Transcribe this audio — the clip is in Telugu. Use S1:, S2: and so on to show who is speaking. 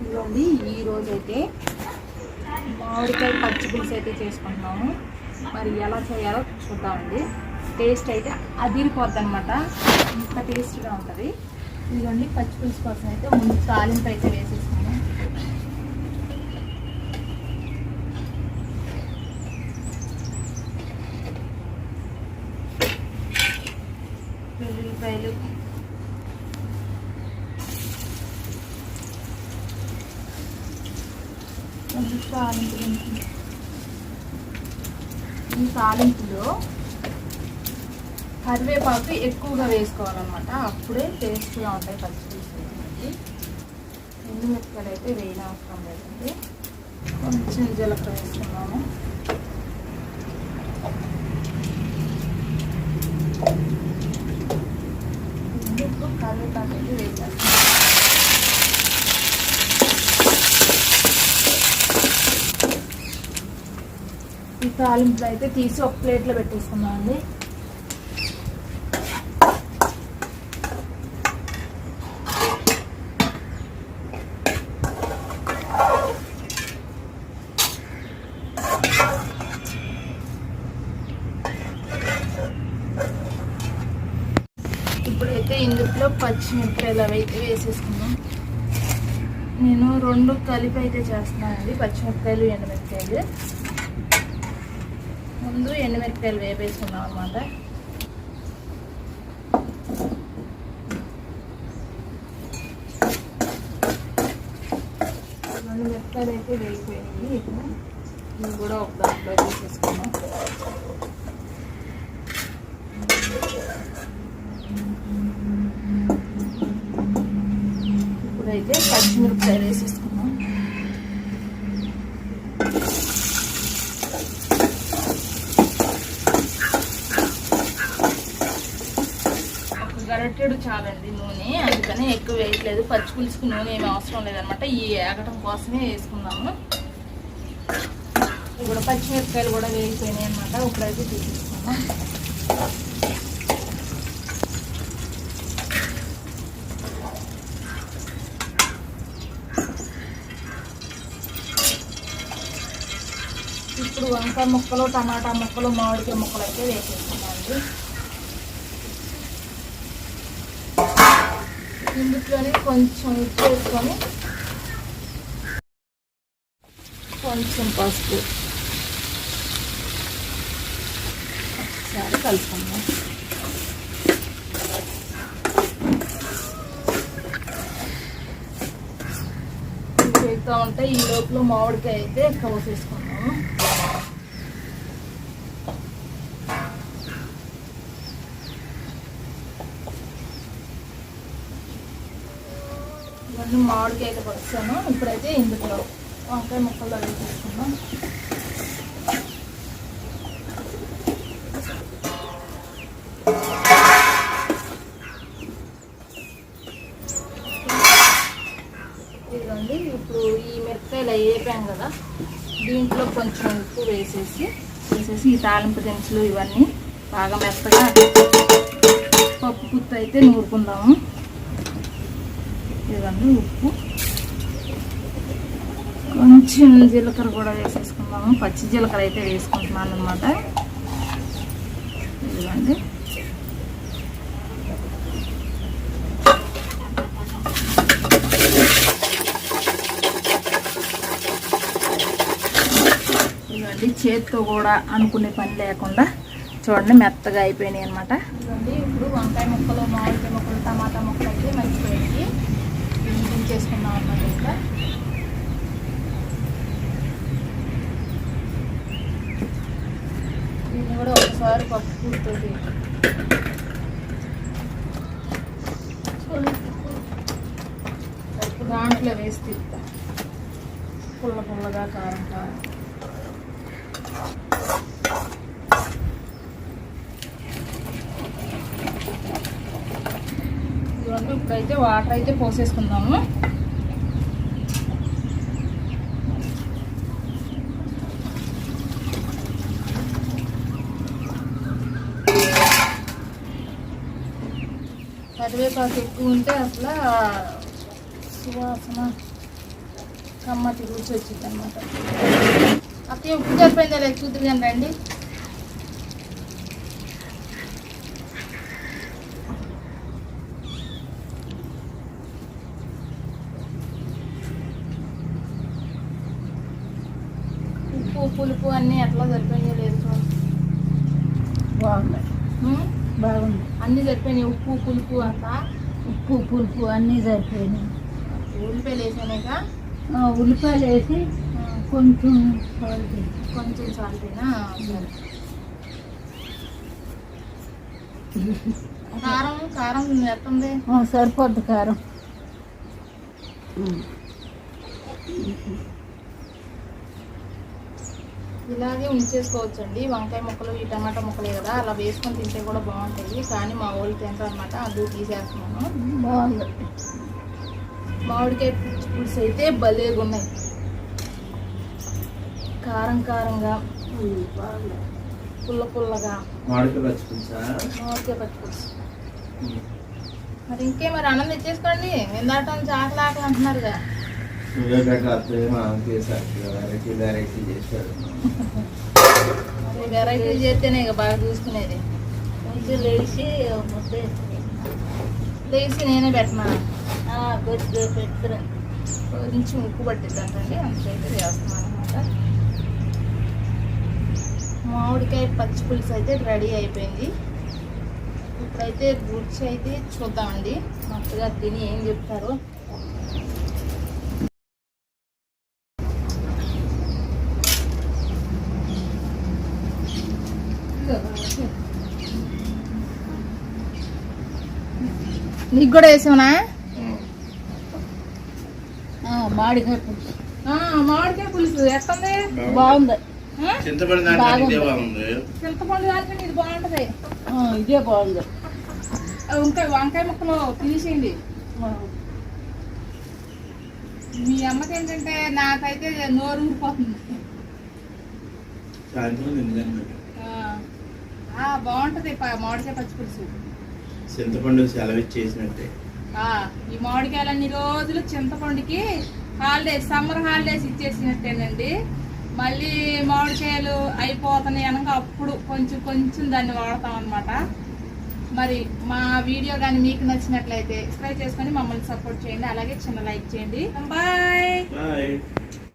S1: ఇదిగోండి ఈ రోజైతే మామిడికాయ పచ్చి పులుసు అయితే చేసుకుంటున్నాము. మరి ఎలా చేయాలో చూద్దామండి. టేస్ట్ అయితే అదిరిపోద్ది అనమాట ఇంత టేస్ట్గా ఉంటుంది. ఇదిగోండి పచ్చి పులుసు కోసం అయితే ముందు తాలింపు అయితే వేసేసుకున్నాం వెల్లుల్లిపాయలు కొంచెం తాలింపు ఈ తాలింపులో కరివేపాకు ఎక్కువగా వేసుకోవాలన్నమాట. అప్పుడే టేస్ట్గా ఉంటాయి పచ్చి అనేది ఎండు మిరపకాయలు అయితే వేయనవసరం లేదండి. కొంచెం జీలకర్ర వేసుకున్నాము ఇప్పుడు కరివేపాకు అయితే వేసేస్తాం ఈ తాలింపులు అయితే తీసి ఒక ప్లేట్లో పెట్టేసుకున్నాం అండి. ఇప్పుడైతే ఇందులో పచ్చిమిరపకాయలు అవి అయితే వేసేసుకున్నాం నేను రెండు కలిపి అయితే చేస్తున్నానండి పచ్చిమిరపకాయలు ఎండుమిరపకాయలు. ముందు ఎండుమిరపకాయలు వేపేసుకున్నాం అనమాట రెండు మిరపకాయలు అయితే వేగిపోయినాయి. ఇప్పుడు ఇవి కూడా ఒక దాంట్లో తీసేసుకున్నాం ఇప్పుడైతే పచ్చిమిరపకాయలు వేసేసుకున్నాం ఒక గరటెడు చాలండి నూనె. అందుకని ఎక్కువ వేయట్లేదు. పచ్చి పులుసుకు నూనె ఏమి అవసరం లేదనమాట. ఈ ఏగటం కోసమే వేసుకున్నాము ఇప్పుడు పచ్చిమిరపకాయలు కూడా వేగిపోయినాయి అనమాట ఇప్పుడైతే తీసేసుకున్నాం ఇప్పుడు వంకాయ ముక్కలు టమాటా ముక్కలు మామిడికాయ ముక్కలు అయితే వేసేస్తున్నామండి ఇందులోనే కొంచెం ఉప్పు వేసుకొని కొంచెం పసుపు. ఒకసారి కలుపుకుందాం. ఉంటే ఈ లోపల మామిడికాయ అయితే కోసేసుకున్నాము ఇవన్నీ మామిడికాయ అయితే వచ్చాను ఇప్పుడైతే ఇందులో వంకాయ ముక్కలు అవి తీసుకున్నాం ఇదిగోండి ఇప్పుడు ఈ మిరపకాయలు వేపాం కదా దీంట్లో కొంచెం ఉప్పు వేసేసి వేసేసి ఈ తాలింపు దినుసులు ఇవన్నీ బాగా మెత్తగా పప్పు గుత్తు అయితే నూరుకుందాము. ఇదిగోండి ఉప్పు. కొంచెం జీలకర్ర కూడా వేసేసుకుందాము. పచ్చి జీలకర్ర అయితే వేసుకుంటున్నాను అనమాట ఇదిగోండి. ఇదిగోండి చేతితో కూడా అనుకునే పని లేకుండా చూడండి మెత్తగా అయిపోయినాయి అనమాట ఇప్పుడు వంకాయ ముక్కలు మామిడికాయ ముక్కలు టమాటా ముక్కలు అయితే మంచిగా చేసుకున్నాం అన్నమాట ఇంకా. దీన్ని కూడా ఒకసారి పప్పు కూర్తోటి. పప్పు దాంట్లో వేసి తిప్పుతా. పుల్ల పుల్లగా కారం కారం. ఇవన్నీ అయితే వాటర్ అయితే పోసేసుకుందాము. కరివేపాకు ఎక్కువ ఉంటే అసలు సువాసన కమ్మటి రుచి వచ్చింది అనమాట అక్కడ ఉప్పు సరిపోయిందా లేదు చూద్దాం రండి ఉప్పు పులుపు అన్నీ ఎట్లా సరిపోయినాయో లేదు చూడండి
S2: బాగుంది
S1: అన్నీ సరిపోయినాయి. ఉప్పు పులుపు అంతా
S2: ఉప్పు పులుపు అన్నీ సరిపోయినాయి.
S1: ఉల్లిపాయలు వేసానేక
S2: ఆ, ఉల్లిపాయలు వేసి కొంచెం సాల్ట్.
S1: కొంచెం సాల్టేనా కారం కారం
S2: ఆ, సరిపోద్ది కారం.
S1: ఇలాగే ఉంచేసుకోవచ్చండి. వంకాయ ముక్కలు ఈ టమాటా ముక్కలే కదా అలా వేసుకొని తింటే కూడా బాగుంటాయి. కానీ మా వాళ్ళు తింటారు అనమాట అది తీసేస్తున్నాను.
S2: బాగుంది.
S1: మామిడికాయ పులుసు అయితే భలేగా ఉన్నాయి కారం కారంగా
S2: బాగుంది
S1: పుల్ల పుల్లగా.
S3: మామిడికాయ
S1: పచ్చి పులుసు? మరి ఇంకే మరి అన్నం తెచ్చేసుకోండి. ఇందాక నుంచి ఆకలి ఆకలి
S3: మా వెరైటీ వెరైటీ చేశారు
S1: వెరైటీ చేస్తేనే ఇక బాగా చూసుకునేది.
S2: కొంచెం లేచి.
S1: లేచి నేనే పెట్టినా
S2: కొద్దిగా
S1: కొంచెం ఉప్పు అనమాట మామిడికాయ పచ్చి పులుసు అయితే రెడీ అయిపోయింది. ఇప్పుడైతే రుచి అయితే చూద్దామండి. మా అత్తగారు తిని ఏం చెప్తారో. నీకు కూడా వేసావునా?
S2: ఆ, మామిడికాయ పులుసు.
S1: మామిడికాయ పులుసు. ఎట్టుంది?
S2: బాగుంది?
S3: చింతపడి
S1: చింతపండు దాంట్లో ఇది బాగుంటది.
S2: ఆ, ఇదే బాగుంది.
S1: ఆ, వంకాయ వంకాయ ముక్కలు తీసేయండి. మీ అమ్మకి ఏంటంటే నాకైతే నోరు ఊరిపోతుంది. బాగుంటది మామిడికాయ పచ్చి పులుసు
S3: చింతపండు సెలవు చేసినట్టే
S1: ఆ, ఈ మామిడికాయలు అన్ని రోజులు చింతపండుకి హాలిడేస్ సమ్మర్ హాలిడేస్ ఇచ్చేసినట్టేనండి. మళ్ళీ మామిడికాయలు అయిపోతున్నాయి అనక అప్పుడు కొంచెం కొంచెం దాన్ని వాడతాం అనమాట మరి మా వీడియో కానీ మీకు నచ్చినట్లయితే సబ్స్క్రైబ్ చేసుకొని మమ్మల్ని సపోర్ట్ చేయండి. అలాగే చిన్న లైక్ చేయండి.
S3: బాయ్.